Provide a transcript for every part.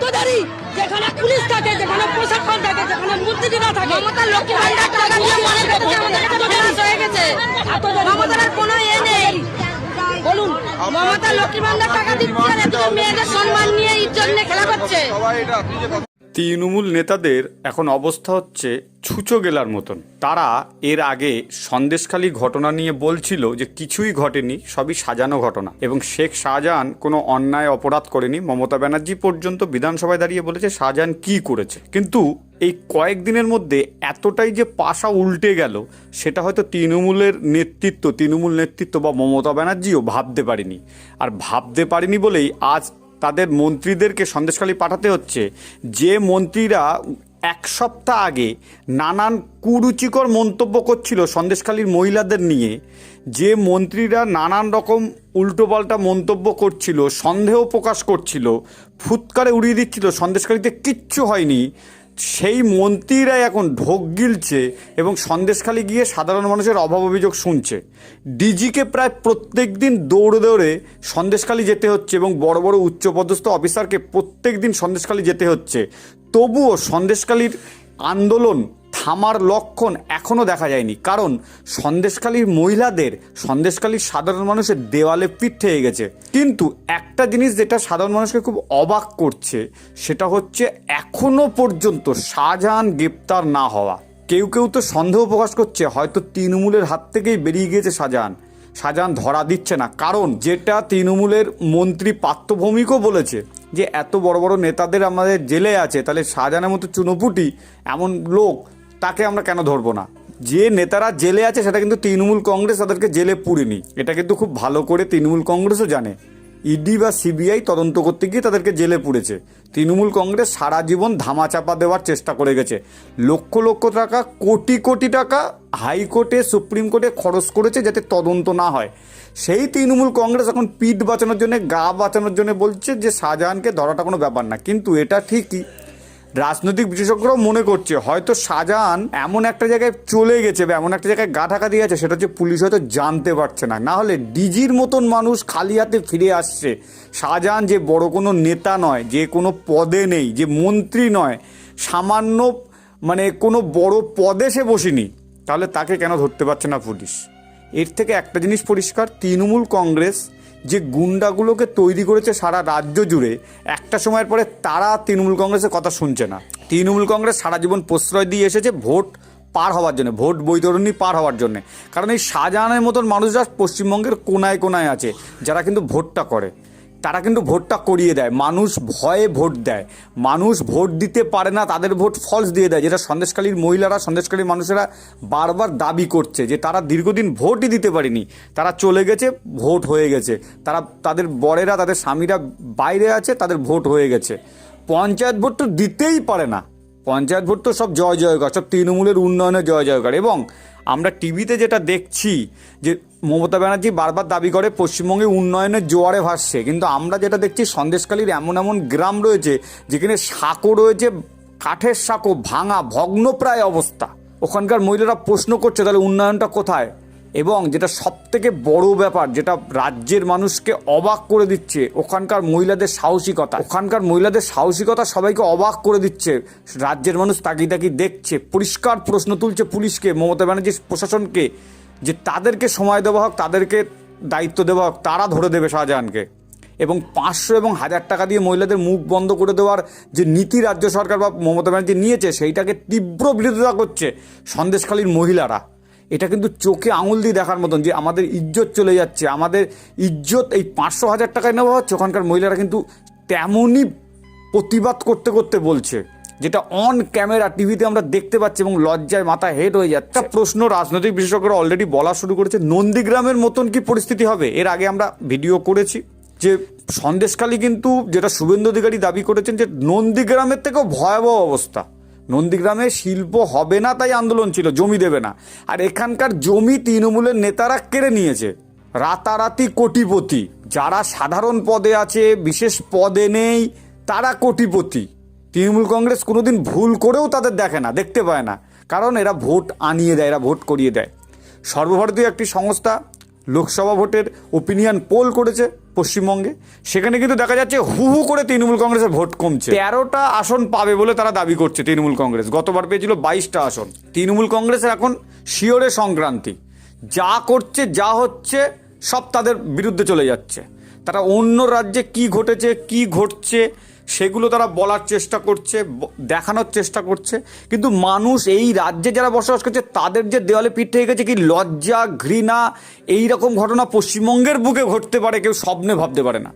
চোদ্দদারি যেখানে পুলিশ থাকে যেখানে প্রশাসন থাকে যেখানে মন্ত্রীরা থাকে মমতা লক্ষ্মী ভান্ডার টাকা দিয়ে মনে করছে আমাদের এত হয়ে গেছে। মমতার কোনো এ নেই। বলুন মমতা লক্ষ্মী ভান্ডার টাকা দিচ্ছে আর এত মেয়েদের সম্মান নিয়ে ইজ্জত নিয়ে খেলা করছে। তৃণমূল নেতাদের এখন অবস্থা হচ্ছে ছুঁচো গেলার মতন। তারা এর আগে সন্দেশখালী ঘটনা নিয়ে বলছিল যে কিছুই ঘটেনি, সবই সাজানো ঘটনা। এবং শেখ শাহজাহান কোনো অন্যায় অপরাধ করেনি। মমতা ব্যানার্জি পর্যন্ত বিধানসভায় দাঁড়িয়ে বলেছে, শাহজাহান কি করেছে? কিন্তু এই কয়েকদিনের মধ্যে এতটাই যে পাশা উল্টে গেল, সেটা হয়তো তৃণমূলের নেতৃত্ব, তৃণমূল নেতৃত্ব বা মমতা ব্যানার্জিও ভাবতে পারেনি। আর ভাবতে পারেনি বলেই আজ তাদের মন্ত্রীদেরকে সন্দেশখালী পাঠাতে হচ্ছে। যে মন্ত্রীরা এক সপ্তাহ আগে নানান কুরুচিকর মন্তব্য করছিল সন্দেশখালীর মহিলাদের নিয়ে, যে মন্ত্রীরা নানান রকম উল্টোপাল্টা মন্তব্য করছিল, সন্দেহ প্রকাশ করছিল, ফুৎকারে উড়িয়ে দিচ্ছিল, সন্দেশখালীতে কিচ্ছু হয়নি। সেই মন্ত্রীরাই এখন ঢোক গিলছে এবং সন্দেশখালী গিয়ে সাধারণ মানুষের অভাব অভিযোগ শুনছে। ডিজিকে প্রায় প্রত্যেক দিন দৌড়ে দৌড়ে সন্দেশখালী যেতে হচ্ছে এবং বড় বড় উচ্চপদস্থ অফিসারকে প্রত্যেক দিন সন্দেশখালী যেতে হচ্ছে। তবুও সন্দেশখালীর আন্দোলন থামার লক্ষণ এখনও দেখা যায়নি। কারণ সন্দেশখালীর মহিলাদের, সন্দেশখালীর সাধারণ মানুষের দেওয়ালে পিঠ থেকে গেছে। কিন্তু একটা জিনিস যেটা সাধারণ মানুষকে খুব অবাক করছে, সেটা হচ্ছে এখনও পর্যন্ত শাহজাহান গ্রেপ্তার না হওয়া। কেউ কেউ তো সন্দেহ প্রকাশ করছে, হয়তো তৃণমূলের হাত থেকেই বেরিয়ে গিয়েছে শাহজাহান। শাহজাহান ধরা দিচ্ছে না। কারণ যেটা তৃণমূলের মন্ত্রী পার্থভৌমিকও বলেছে, যে এত বড় বড় নেতাদের আমাদের জেলে আছে, তাহলে শাহজাহানের মতো চুনোপুটি এমন লোক তাকে আমরা কেন ধরবো না? যে নেতারা জেলে আছে, সেটা কিন্তু তৃণমূল কংগ্রেস তাদেরকে জেলে পুরেনি এটা কিন্তু খুব ভালো করে তৃণমূল কংগ্রেসও জানে। ইডি বা সিবিআই তদন্ত করতে গিয়ে তাদেরকে জেলে পুড়েছে। তৃণমূল কংগ্রেস সারা জীবন ধামাচাপা দেওয়ার চেষ্টা করে গেছে। লক্ষ লক্ষ টাকা, কোটি কোটি টাকা হাইকোর্টে, সুপ্রিম কোর্টে খরচ করেছে যাতে তদন্ত না হয়। সেই তৃণমূল কংগ্রেস এখন পিঠ বাঁচানোর জন্য, গা বাঁচানোর জন্য বলছে যে শাহজাহানকে ধরাটা কোনো ব্যাপার না। কিন্তু এটা ঠিকই রাজনৈতিক বিশেষজ্ঞরাও মনে করছে, হয়তো শাহজাহান এমন একটা জায়গায় চলে গেছে বা এমন একটা জায়গায় গা ঢাকা দিয়ে আছে, সেটা হচ্ছে পুলিশ হয়তো জানতে পারছে না। না হলে ডিজির মতন মানুষ খালি হাতে ফিরে আসছে। শাহজাহান যে বড় কোনো নেতা নয়, যে কোনো পদে নেই, যে মন্ত্রী নয়, সামান্য মানে কোনো বড় পদে সে বসেনি, তাহলে তাকে কেন ধরতে পারছে না পুলিশ? এর থেকে একটা জিনিস পরিষ্কার, তৃণমূল কংগ্রেস যে গুন্ডাগুলোকে তৈরি করেছে সারা রাজ্য জুড়ে, একটা সময়ের পরে তারা তৃণমূল কংগ্রেসের কথা শুনছে না। তৃণমূল কংগ্রেস সারা জীবন প্রশ্রয় দিয়ে এসেছে ভোট পার হওয়ার জন্য, ভোট বৈতরণী পার হওয়ার জন্য। কারণ এই শাহজাহানের মতন মানুষরা পশ্চিমবঙ্গের কোনায় কোনায় আছে, যারা কিন্তু ভোটটা করে। তারা কিন্তু ভোটটা করিয়ে দেয়। মানুষ ভয়ে ভোট দেয়। মানুষ ভোট দিতে পারে না, তাদের ভোট ফলস দিয়ে দেয়। যেটা সন্দেশকালীর মহিলারা সন্দেশকালীর মানুষেরা বারবার দাবি করছে যে তারা দীর্ঘদিন ভোটই দিতে পারেনি। তারা চলে গেছে, ভোট হয়ে গেছে। তারা, তাদের বরেরা, তাদের স্বামীরা বাইরে আছে, তাদের ভোট হয়ে গেছে। পঞ্চায়েত ভোট তো দিতেই পারে না। পঞ্চায়েত ভোট তো সব জয় জয়কার সব তৃণমূলের উন্নয়নে জয় জয়কার এবং আমরা টিভিতে যেটা দেখছি যে মমতা ব্যানার্জি বারবার দাবি করে পশ্চিমবঙ্গে উন্নয়নের জোয়ারে ভাসছে। কিন্তু আমরা যেটা দেখছি সন্দেশকালীর এমন এমন গ্রাম রয়েছে, যেখানে সাঁকো রয়েছে, কাঠের সাঁকো ভাঙা, ভগ্নপ্রায় অবস্থা। ওখানকার মহিলারা প্রশ্ন করছে, তাহলে উন্নয়নটা কোথায়? এবং যেটা সব থেকে বড় ব্যাপার, যেটা রাজ্যের মানুষকে অবাক করে দিচ্ছে, ওখানকার মহিলাদের সাহসিকতা। ওখানকার মহিলাদের সাহসিকতা সবাইকে অবাক করে দিচ্ছে। রাজ্যের মানুষ তাকিয়ে তাকিয়ে দেখছে, পরিষ্কার প্রশ্ন তুলছে পুলিশকে, মমতা ব্যানার্জির প্রশাসনকে। যে তাদেরকে সময় দেওয়া হোক, তাদেরকে দায়িত্ব দেওয়া হোক, তারা ধরে দেবে শাহজাহানকে। এবং পাঁচশো এবং হাজার টাকা দিয়ে মহিলাদের মুখ বন্ধ করে দেওয়ার যে নীতি রাজ্য সরকার বা মমতা ব্যানার্জি নিয়েছে, সেইটাকে তীব্র বিরোধিতা করছে সন্দেশখালীর মহিলারা। এটা কিন্তু চোখে আঙুল দিয়ে দেখার মতন যে আমাদের ইজ্জত চলে যাচ্ছে, আমাদের ইজ্জত এই পাঁচশো হাজার টাকায় নেওয়া হচ্ছে। ওখানকার মহিলারা কিন্তু তেমনই প্রতিবাদ করতে করতে বলছে। যেটা অন ক্যামেরা টিভিতে আমরা দেখতে পাচ্ছি এবং লজ্জায় মাথা হেড হয়ে যাচ্ছে। একটা প্রশ্ন রাজনৈতিক বিশেষজ্ঞরা অলরেডি বলা শুরু করেছে, নন্দীগ্রামের মতন কি পরিস্থিতি হবে? এর আগে আমরা ভিডিও করেছি যে সন্দেশখালী কিন্তু যেটা শুভেন্দু অধিকারী দাবি করেছেন যে নন্দীগ্রামের থেকেও ভয়াবহ অবস্থা। নন্দীগ্রামে শিল্প হবে না, তাই আন্দোলন ছিল, জমি দেবে না। আর এখানকার জমি তৃণমূলের নেতারা কেড়ে নিয়েছে। রাতারাতি কোটিপতি, যারা সাধারণ পদে আছে, বিশেষ পদে নেই, তারা কোটিপতি। তৃণমূল কংগ্রেস কোনোদিন ভুল করেও তাদের দেখে না, দেখতে পায় না। কারণ এরা ভোট আনিয়ে দেয়, এরা ভোট করিয়ে দেয়। সর্বভারতীয় একটি সংস্থা লোকসভা ভোটের ওপিনিয়ন পোল করেছে পশ্চিমবঙ্গে। সেখানে কিন্তু দেখা যাচ্ছে হু হু করে তৃণমূল কংগ্রেসের ভোট কমছে। তেরোটা আসন পাবে বলে তারা দাবি করছে তৃণমূল কংগ্রেস। গতবার পেয়েছিল বাইশটা আসন। তৃণমূল কংগ্রেসের এখন শিওরে সংক্রান্তি। যা করছে, যা হচ্ছে, সব তাদের বিরুদ্ধে চলে যাচ্ছে। তারা অন্য রাজ্যে কি ঘটেছে, কি ঘটছে সেগুলো তারা বলার চেষ্টা করছে দেখানোর চেষ্টা করছে। কিন্তু মানুষ এই রাজ্যে যারা বসবাস করছে, তাদের যে দেওয়ালে পিঠ থেকে গেছে কি লজ্জা, ঘৃণা এই রকম ঘটনা পশ্চিমবঙ্গের বুকে ঘটতে পারে, কেউ স্বপ্নে ভাবতে পারে না।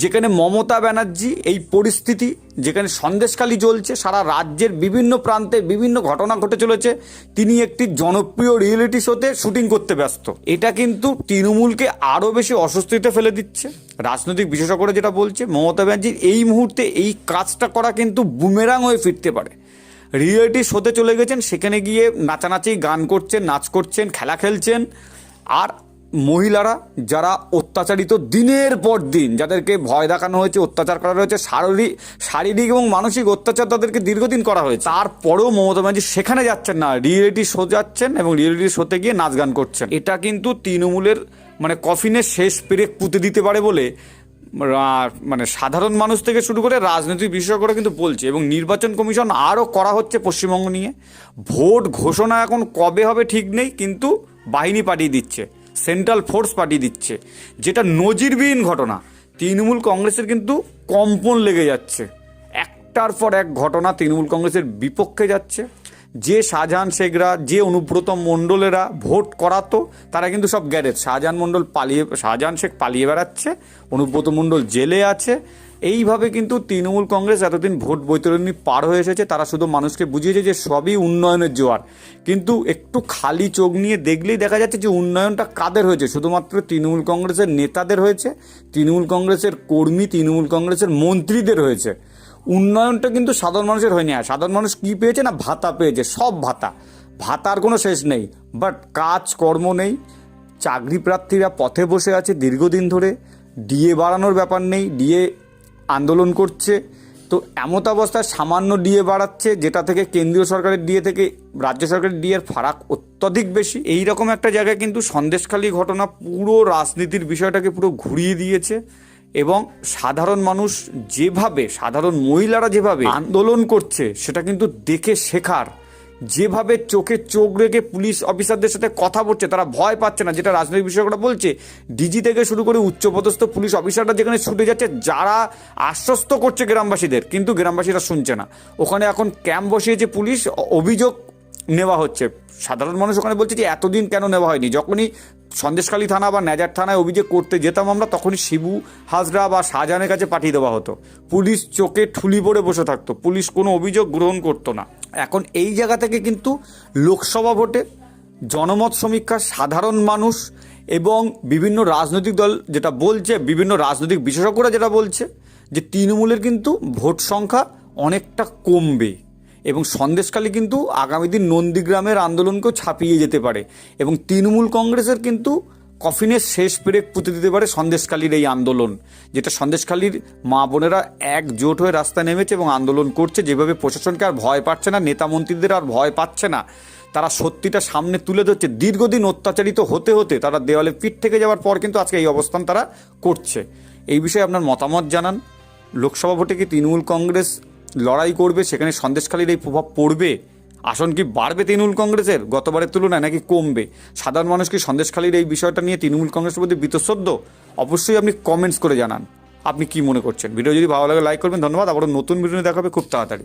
যেখানে মমতা ব্যানার্জি এই পরিস্থিতি যেখানে সন্দেশখালি চলছে সারা রাজ্যের বিভিন্ন প্রান্তে বিভিন্ন ঘটনা ঘটে চলেছে। তিনি একটি জনপ্রিয় রিয়েলিটি শোতে শুটিং করতে ব্যস্ত। এটা কিন্তু তৃণমূলকে আরও বেশি অস্বস্তিতে ফেলে দিচ্ছে। রাজনৈতিক বিশেষজ্ঞরা যেটা বলছে, মমতা ব্যানার্জির এই মুহূর্তে এই কাজটা করা কিন্তু বুমেরাং হয়ে ফিরতে পারে। রিয়েলিটি শোতে চলে গেছেন, সেখানে গিয়ে নাচানাচি, গান করছেন, নাচ করছেন, খেলা খেলছেন। আর মহিলারা যারা অত্যাচারিত দিনের পর দিন, যাদেরকে ভয় দেখানো হয়েছে, অত্যাচার করা হয়েছে, শারীরিক শারীরিক এবং মানসিক অত্যাচার তাদেরকে দীর্ঘদিন করা হয়েছে। তারপরেও মমতা ব্যানার্জি সেখানে যাচ্ছেন না, রিয়েলিটি শো যাচ্ছেন এবং রিয়েলিটি শোতে গিয়ে নাচ গান করছেন। এটা কিন্তু তৃণমূলের মানে কফিনের শেষ পেরেক পুঁতে দিতে পারে বলে মানে সাধারণ মানুষ থেকে শুরু করে রাজনৈতিক বিশেষজ্ঞরা কিন্তু বলছে এবং নির্বাচন কমিশন আরও করা হচ্ছে পশ্চিমবঙ্গ নিয়ে। ভোট ঘোষণা এখন কবে হবে ঠিক নেই, কিন্তু বাহিনী পাঠিয়ে দিচ্ছে। সেন্ট্রাল ফোর্স পাঠিয়ে দিচ্ছে। যেটা নজিরবিহীন ঘটনা। তৃণমূল কংগ্রেসের কিন্তু কম্পন লেগে যাচ্ছে। একটার পর এক ঘটনা তৃণমূল কংগ্রেসের বিপক্ষে যাচ্ছে। যে শাহজাহান শেখরা, যে অনুব্রত মণ্ডলেরা ভোট করাতো, তারা কিন্তু সব গ্যারেজ শাহজাহান মণ্ডল পালিয়ে, শাহজাহান শেখ পালিয়ে বেড়াচ্ছে, অনুব্রত মণ্ডল জেলে আছে এইভাবে কিন্তু তৃণমূল কংগ্রেস এতদিন ভোট বৈতরণী পার হয়ে এসেছে, তারা শুধু মানুষকে বুঝিয়েছে যে সবই উন্নয়নের জোয়ার। কিন্তু একটু খালি চোখ নিয়ে দেখলেই দেখা যাচ্ছে যে উন্নয়নটা কাদের হয়েছে? শুধুমাত্র তৃণমূল কংগ্রেসের নেতাদের হয়েছে, তৃণমূল কংগ্রেসের কর্মী, তৃণমূল কংগ্রেসের মন্ত্রীদের হয়েছে। উন্নয়নটা কিন্তু সাধারণ মানুষের হয়নি আর। সাধারণ মানুষ কি পেয়েছে না ভাতা পেয়েছে? সব ভাতা। ভাতার কোনো শেষ নেই। বাট কাজ কর্ম নেই। চাকরি প্রার্থীরা পথে বসে আছে দীর্ঘদিন ধরে। ডিএ বাড়ানোর ব্যাপার নেই। ডিএ আন্দোলন করছে। তো এমত অবস্থায় সামান্য ডিএ বাড়াচ্ছে, যেটা থেকে কেন্দ্রীয় সরকারের ডিএ থেকে রাজ্য সরকারের ডিএর ফারাক অত্যধিক বেশি। এই রকম একটা জায়গায় কিন্তু সন্দেশখালী ঘটনা পুরো রাজনীতির বিষয়টাকে পুরো ঘুরিয়ে দিয়েছে এবং সাধারণ মানুষ যেভাবে, সাধারণ মহিলারা যেভাবে আন্দোলন করছে, সেটা কিন্তু দেখে শেখার যেভাবে চোখে চোখ রেখে পুলিশ অফিসারদের সাথে কথা বলছে, তারা ভয় পাচ্ছে না, যেটা রাজনৈতিক বিশেষজ্ঞরা বলছে। ডিজি থেকে শুরু করে উচ্চপদস্থ পুলিশ অফিসাররা যেখানে ছুটে যাচ্ছে, যারা আশ্বস্ত করছে গ্রামবাসীদের, কিন্তু গ্রামবাসীরা শুনছে না। ওখানে এখন ক্যাম্প বসিয়েছে পুলিশ অভিযোগ নেওয়া হচ্ছে। সাধারণ মানুষ ওখানে বলছে যে, এতদিন কেন নেওয়া হয়নি? যখনই সন্দেশখালী থানা বা নেজার থানায় অভিযোগ করতে যেতাম আমরা, তখনই শিবু হাজরা বা শাহজাহানের কাছে পাঠিয়ে দেওয়া হতো। পুলিশ চোখে ঠুলি পড়ে বসে থাকতো, পুলিশ কোনো অভিযোগ গ্রহণ করতো না। এখন এই জায়গা থেকে কিন্তু লোকসভা ভোটে জনমত সমীক্ষা, সাধারণ মানুষ এবং বিভিন্ন রাজনৈতিক দল যেটা বলছে, বিভিন্ন রাজনৈতিক বিশেষজ্ঞরা যেটা বলছে যে তৃণমূলের কিন্তু ভোট সংখ্যা অনেকটা কমবে এবং সন্দেশখালী কিন্তু আগামী দিন নন্দীগ্রামের আন্দোলনকেও ছাপিয়ে যেতে পারে এবং তৃণমূল কংগ্রেসের কিন্তু কফিনের শেষ পেরেক পুঁতে দিতে পারে সন্দেশখালীর এই আন্দোলন, যেটা সন্দেশখালীর মা বোনেরা একজোট হয়ে রাস্তায় নেমেছে এবং আন্দোলন করছে। যেভাবে প্রশাসনকে আর ভয় পাচ্ছে না, নেতা মন্ত্রীদের আর ভয় পাচ্ছে না, তারা সত্যিটা সামনে তুলে ধরছে। দীর্ঘদিন অত্যাচারিত হতে হতে তারা দেওয়ালে পিঠ থেকে যাওয়ার পর কিন্তু আজকে এই অবস্থান তারা করছে। এই বিষয়ে আপনার মতামত জানান। লোকসভা ভোটে কি তৃণমূল কংগ্রেস লড়াই করবে? সেখানে সন্দেশখালীর এই প্রভাব পড়বে? আসন কি বাড়বে তৃণমূল কংগ্রেসের? গতবারের তুলনায় নাকি কমবে? সাধারণ মানুষ কি সন্দেশখালীর এই বিষয়টা নিয়ে তৃণমূল কংগ্রেসের প্রতি বিতশ্রদ্ধ অবশ্যই আপনি কমেন্টস করে জানান। আপনি কি মনে করছেন? ভিডিও যদি ভালো লাগে লাইক করবেন। ধন্যবাদ। আবারও নতুন ভিডিও দেখাবে খুব তাড়াতাড়ি।